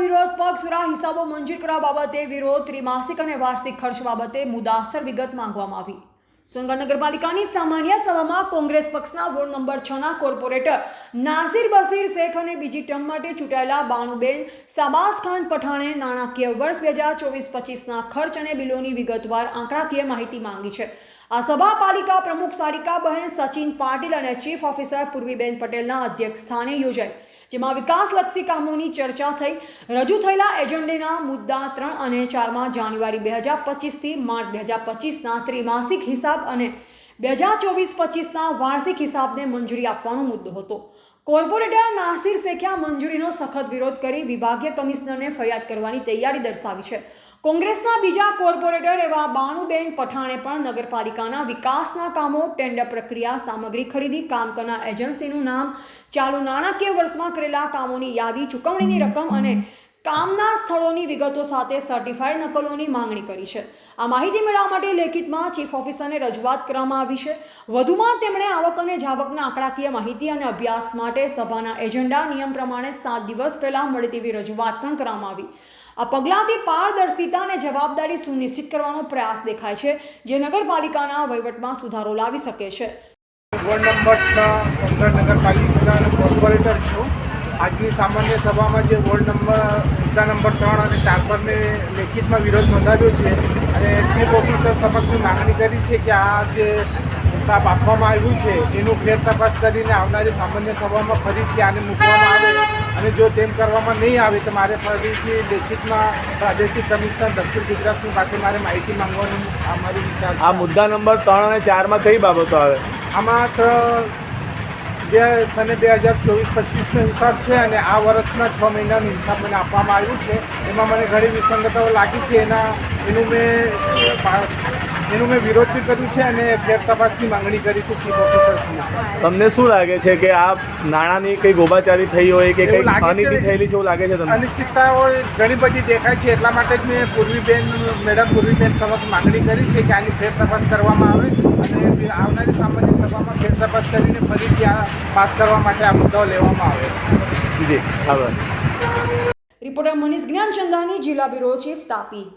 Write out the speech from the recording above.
વિરોધ પક્ષ હિસાબો મંજૂર કરવા બાબતે વિરોધ, ત્રિમાસિક અને વાર્ષિક ખર્ચ બાબતે મુદાસર વિગત માંગવામાં આવી. સોનગઢ નગરપાલિકાની સામાન્ય સભામાં કોંગ્રેસ પક્ષના વોર્ડ નંબર છ ના કોર્પોરેટર નાસિર બસીર શેખ અને બીજી ટર્મ માટે ચૂંટાયેલા બાનુબેન સાબાસ ખાન પઠાણે નાણાકીય વર્ષ બે હજાર ચોવીસ પચીસના ખર્ચ અને બિલોની વિગતવાર આંકડાકીય માહિતી માંગી છે. આ સભા પાલિકા પ્રમુખ સારિકાબહેન સચિન પાટીલ અને ચીફ ઓફિસર પૂર્વીબેન પટેલના અધ્યક્ષ સ્થાને યોજાઈ. જેમાં વિકાસલક્ષી કામોની ચર્ચા થઈ. રજૂ થયેલા એજન્ડેના મુદ્દા ત્રણ અને ચારમાં જાન્યુઆરી બે હજાર પચીસથી માર્ચ બે હજાર પચીસના ત્રિમાસિક હિસાબ અને બે હજાર ચોવીસ પચીસના વાર્ષિક હિસાબને મંજૂરી આપવાનો મુદ્દો હતો. કોર્પોરેટર નાસિર શેખ્યા મંજૂરીનો સખત વિરોધ કરી વિભાગીય કમિશનરને ફરિયાદ કરવાની તૈયારી દર્શાવી છે. કોંગ્રેસના બીજા કોર્પોરેટર એવા બાનુબેન પઠાણે પણ નગરપાલિકાના વિકાસના કામો, ટેન્ડર પ્રક્રિયા, સામગ્રી ખરીદી, કામ કરનાર એજન્સીનું નામ, ચાલુ નાણાકીય વર્ષમાં કરેલા કામોની યાદી, ચૂકવણીની રકમ અને કામના સ્થળોની વિગતો સાથે સર્ટિફાઈડ નકલોની માંગણી કરી છે. આ માહિતી મેળવવા માટે લેખિતમાં ચીફ ઓફિસરને રજૂઆત કરવામાં આવી છે. વધુમાં તેમણે આવક અને જાવકના આંકડાકીય માહિતી અને અભ્યાસ માટે સભાના એજન્ડા નિયમ પ્રમાણે સાત દિવસ પહેલાં મળે તેવી રજૂઆત પણ કરવામાં આવી. આ પગલાંથી પારદર્શિતા અને જવાબદારી સુનિશ્ચિત કરવાનો પ્રયાસ દેખાય છે, જે નગરપાલિકાના વહીવટમાં સુધારો લાવી શકે છે. નંબર છ કોર્પોરેટર છું. આજની સામાન્ય સભામાં જે વોર્ડ નંબર મુદ્દા નંબર ત્રણ અને ચાર પરને લેખિતમાં વિરોધ નોંધાવ્યો છે અને ચીફ ઓફિસર સમક્ષની માગણી કરી છે કે આ જે હિસાબ આપવામાં આવ્યું છે એનું ફેર તપાસ કરીને આવનારી સામાન્ય સભામાં ફરીથી આને મૂકવામાં આવે અને જો તેમ કરવામાં નહીં આવે તો મારે ફરીથી લેખિતમાં પ્રાદેશિક કમિશનર દક્ષિણ ગુજરાતની પાસે મારે માહિતી માંગવાનું આ મારું વિચાર આ મુદ્દા નંબર ત્રણ અને ચારમાં કઈ બાબતો આવે? આમાં બે સને બે હજાર ચોવીસ પચીસનો હિસાબ છે અને આ વર્ષના છ મહિનાનો હિસાબ મને આપવામાં આવ્યું છે. એમાં મને ઘણી વિસંગતાઓ લાગી છે. એના એનું મેં એનું મેં વિરોધ બી કર્યું છે અને ફેર તપાસની માંગણી કરી છે ચીફ ઓફિસર તમને શું લાગે છે કે આ નાણાંની કંઈ ગોબાચારી થઈ હોય કે કઈ. અનિતિ થયેલી છે એવું લાગે છે તમને? અનિશ્ચિતતાઓ ઘણી બધી દેખાય છે. એટલા માટે જ મેં પૂર્વીબેન મેડમ પૂર્વીબેન સમક્ષ માંગણી કરી છે કે આની ફેર તપાસ કરવામાં આવે. અને આવનારી સામાન્ય સભામાં ફેર તપાસ કરીને ફરીથી આ પાસ કરવા માટે આ મુદ્દાઓ લેવામાં આવે. જી આભાર. રિપોર્ટર મનીષ જ્ઞાનચંદાની જિલ્લા બ્યુરો ચીફ તાપી.